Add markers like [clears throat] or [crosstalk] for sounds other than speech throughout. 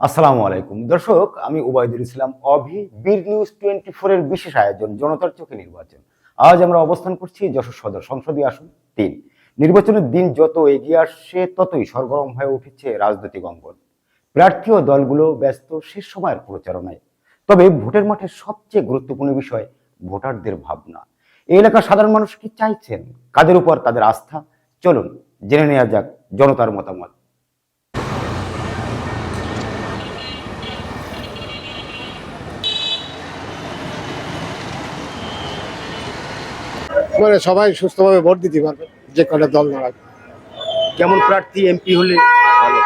আসসালামু আলাইকুম। দর্শক, আমি উবাইদুল ইসলাম, অভি, বীর নিউজ টোয়েন্টি ফোরের বিশেষ আয়োজন, জনতার চোখে নির্বাচন। আজ আমরা অবস্থান করছি যশোর সদর সংসদীয় আসন তিন। নির্বাচনের দিন যত এগিয়ে আসছে, ততই সরগরম হয়ে উঠেছে রাজনৈতিক অঙ্গন। প্রার্থী ও দলগুলো ব্যস্ত শেষ সময়ের প্রচারণায়। তবে ভোটের মাঠে সবচেয়ে গুরুত্বপূর্ণ বিষয়, ভোটারদের ভাবনা। এই এলাকার সাধারণ মানুষ কি চাইছেন? কাদের উপর তাদের আস্থা? চলুন, জেনে নেওয়া যাক জনতার মতামত। মানে সবাই সুস্থভাবে ভোট দিতে পারবে যে কটা দল দাঁড়াবে কেমন প্রার্থী এমপি হলে ভালো?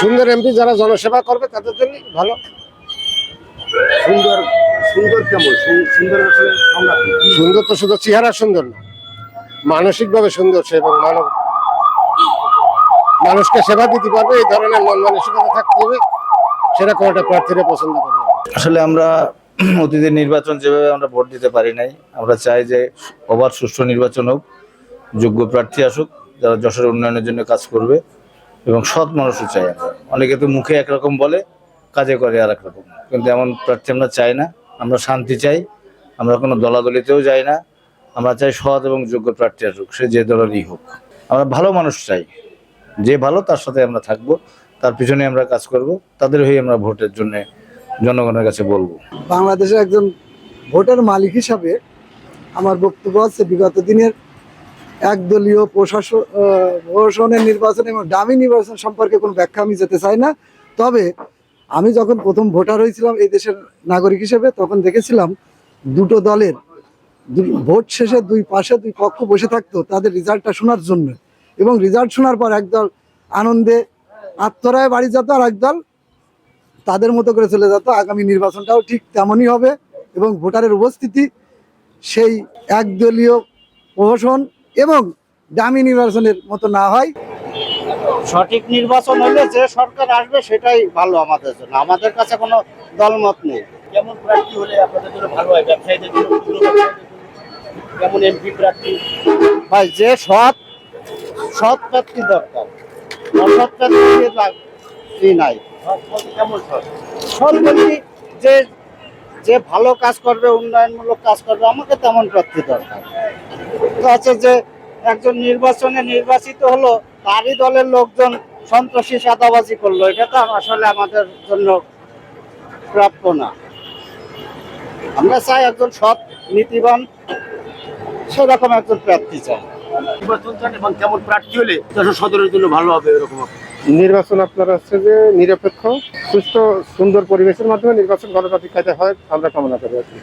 সুন্দর এমপি যারা জনসেবা করবে তাদের জন্য ভালো। সুন্দর সুন্দর কেমন? সুন্দর? সুন্দর তো শুধু চেহারা সুন্দর না মানসিকভাবে সুন্দর সে এবং মানব। মানুষকে সেবা দিতে পারবে এই ধরনের মন মানসিকতা থাকতে হবে সেরকম একটা প্রার্থীরা পছন্দ করবে। আসলে আমরা [clears throat] অতীতের নির্বাচন যেভাবে আমরা ভোট দিতে পারি নাই, আমরা চাই যে অবাধ সুষ্ঠু নির্বাচন হোক, যোগ্য প্রার্থী আসুক, যারা যশোরের উন্নয়নের জন্য কাজ করবে, এবং সৎ মানুষও চাই আমরা। অনেকে তো মুখে একরকম বলে, কাজে করে আর রকম কিন্তু এমন প্রার্থী আমরা চাই না। আমরা শান্তি চাই, আমরা কোনো দলাদলিতেও যাই না। আমরা চাই সৎ এবং যোগ্য প্রার্থী আসুক, সে যে দলেরই হোক। আমরা ভালো মানুষ চাই। যে ভালো, তার সাথে আমরা থাকব। তার পিছনে আমরা কাজ করব। তাদের হয়ে আমরা ভোটের জন্য জনগণের কাছে বলব। বাংলাদেশের একজন ভোটার মালিক হিসাবে আমার বক্তব্য আছে, বিগত দিনের একদলীয় প্রশাসন প্রশাসনের নির্বাচন এবং ডামি নির্বাচন সম্পর্কে কোনো ব্যাখ্যা আমি যেতে চাই না। তবে আমি যখন প্রথম ভোটার হয়েছিলাম এই দেশের নাগরিক হিসেবে, তখন দেখেছিলাম দুটো দলের ভোট শেষে দুই পাশে দুই পক্ষ বসে থাকতো তাদের রেজাল্টটা শোনার জন্য। এবং রেজাল্ট শোনার পর একদল আনন্দে আত্মরায় বাড়ি যেত আর একদল তাদের মতো করে চলে যেত। আগামী নির্বাচনটাও ঠিক তেমনই হবে এবং ভোটারের উপস্থিতি সেই একদলীয় প্রহসন এবং দামি নির্বাচনের মতো না হয়। সঠিক নির্বাচন হলে যে সরকার আসবে সেটাই ভালো আমাদের জন্য। আমাদের কাছে কোনো দলমত নেই। কেমন প্রার্থী হলে আপনাদের জন্য ভালো হয়? ব্যবসায়ীদের জন্য ক্ষুদ্র ব্যবসায়ীদের জন্য? কেমন এমপি প্রার্থী? ভাই যে সৎ সৎ প্রার্থী দরকার। অসৎ প্রার্থী নাই। বলতে যে যে ভালো কাজ করবে, উন্নয়নমূলক কাজ করবে, আমাকে তেমন প্রার্থী দরকার। আছে যে, একজন নির্বাচনে নির্বাচিত হলো, তারই দলের লোকজন সন্ত্রাসী সাদাবাজি করল, এটা তো আসলে আমাদের জন্য প্রাপ্য না। আমরা চাই একজন সৎ, নীতিবান, সেরকম একজন প্রার্থী চাই। নির্বাচন চান এবং কেমন প্রার্থী হলে সদরের জন্য ভালো হবে এরকম নির্বাচন আপনার হচ্ছে যে নিরপেক্ষ সুস্থ সুন্দর পরিবেশের মাধ্যমে নির্বাচন গণতান্ত্রিক কাজে হয় আমরা কামনা করি আর কি।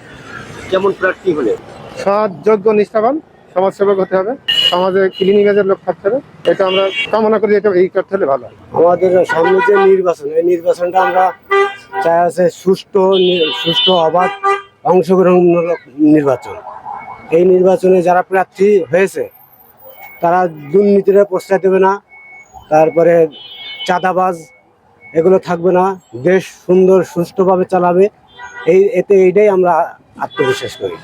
কেমন প্রার্থী হলে? সৎ যোগ্য নিষ্ঠাবান সমাজসেবক হতে হবে সমাজে ক্লিনিংয়ের লোক থাকতে হবে এটা আমরা কামনা করি এটা এই করতে হলে ভালো। আমাদের সামনে যে নির্বাচন এই নির্বাচনটা আমরা চাই আছে সুষ্ঠু সুষ্ঠু অবাধ অংশগ্রহণমূলক নির্বাচন। এই নির্বাচনে যারা প্রার্থী হয়েছে তারা দুর্নীতিরে প্রশ্রয় দেবে না তারপরে চাঁদাবাজ এগুলো থাকবে না। দেশ সুন্দর সুস্থভাবে চালাবে। এই এতে এইটাই আমরা আত্মবিশ্বাস করি।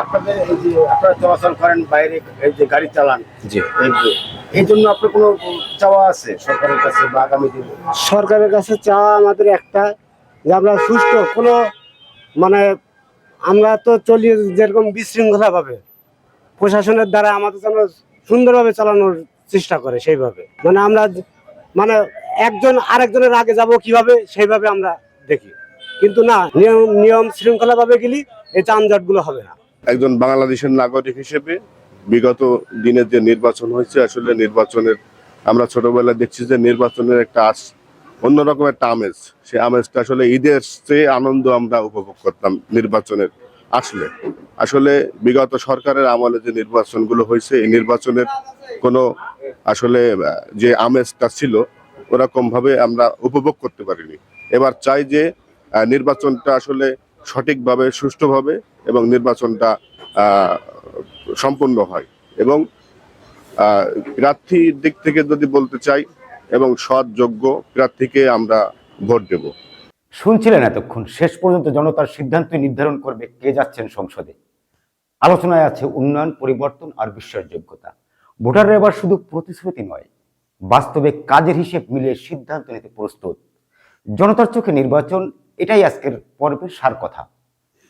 আপনাদের এই যে আপনারা চলাচল করেন বাইরে এই যে গাড়ি চালান জি। এই জন্য আপনার কোনো চাওয়া আছে সরকারের কাছে বা আগামী দিনে? সরকারের কাছে চাওয়া আমাদের একটা যে আমরা সুস্থ কোনো মানে আমরা তো চলি যেরকম বিশৃঙ্খলা ভাবে। প্রশাসনের দ্বারা আমাদের যেন সুন্দরভাবে চালানোর চেষ্টা করে সেইভাবে। মানে আমরা মানে একজন আরেকজনের আগে যাব কীভাবে, সেইভাবে আমরা দেখি। কিন্তু না, নিয়ম নিয়ম শৃঙ্খলা ভাবে গেলি এই যানজটগুলো হবে না। একজন বাংলাদেশের নাগরিক হিসেবে বিগত দিনের যে নির্বাচন হয়েছে, আসলে নির্বাচনের আমরা ছোটবেলায় দেখছি যে নির্বাচনের একটা আস অন্যরকম একটা আমেজ। সেই আমেজটা আসলে ঈদের চেয়ে আনন্দ আমরা উপভোগ করতাম নির্বাচনের আসলে। আসলে বিগত সরকারের আমলে যে নির্বাচনগুলো হয়েছে, এই নির্বাচনের কোনো আসলে যে আমেজটা ছিল ওরকম ভাবে আমরা উপভোগ করতে পারিনি। এবার চাই যে নির্বাচনটা আসলে সঠিকভাবে, সুষ্ঠুভাবে এবং নির্বাচনটা সম্পূর্ণ হয়। এবং প্রার্থীর দিক থেকে যদি বলতে চাই, এবং সৎ, যোগ্য প্রার্থীকে আমরা ভোট দেব। শুনছিলেন এতক্ষণ, শেষ পর্যন্ত জনতার সিদ্ধান্ত নির্ধারণ করবে কে যাচ্ছেন সংসদে। আলোচনায় আছে উন্নয়ন, পরিবর্তন আর বিশ্বাসযোগ্যতা। ভোটাররা এবার শুধু প্রতিশ্রুতি নয়, বাস্তবে কাজের হিসেব মিলিয়ে সিদ্ধান্ত নিতে প্রস্তুত। জনতার চোখে নির্বাচন, এটাই আজকের পর্বের সার কথা।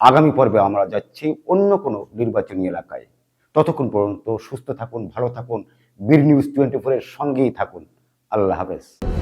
আগামী পর্বে আমরা যাচ্ছি অন্য কোনো নির্বাচনী এলাকায়। ততক্ষণ পর্যন্ত সুস্থ থাকুন, ভালো থাকুন। বীর নিউজ টোয়েন্টি ফোরের সঙ্গেই থাকুন। আল্লাহ হাফেজ।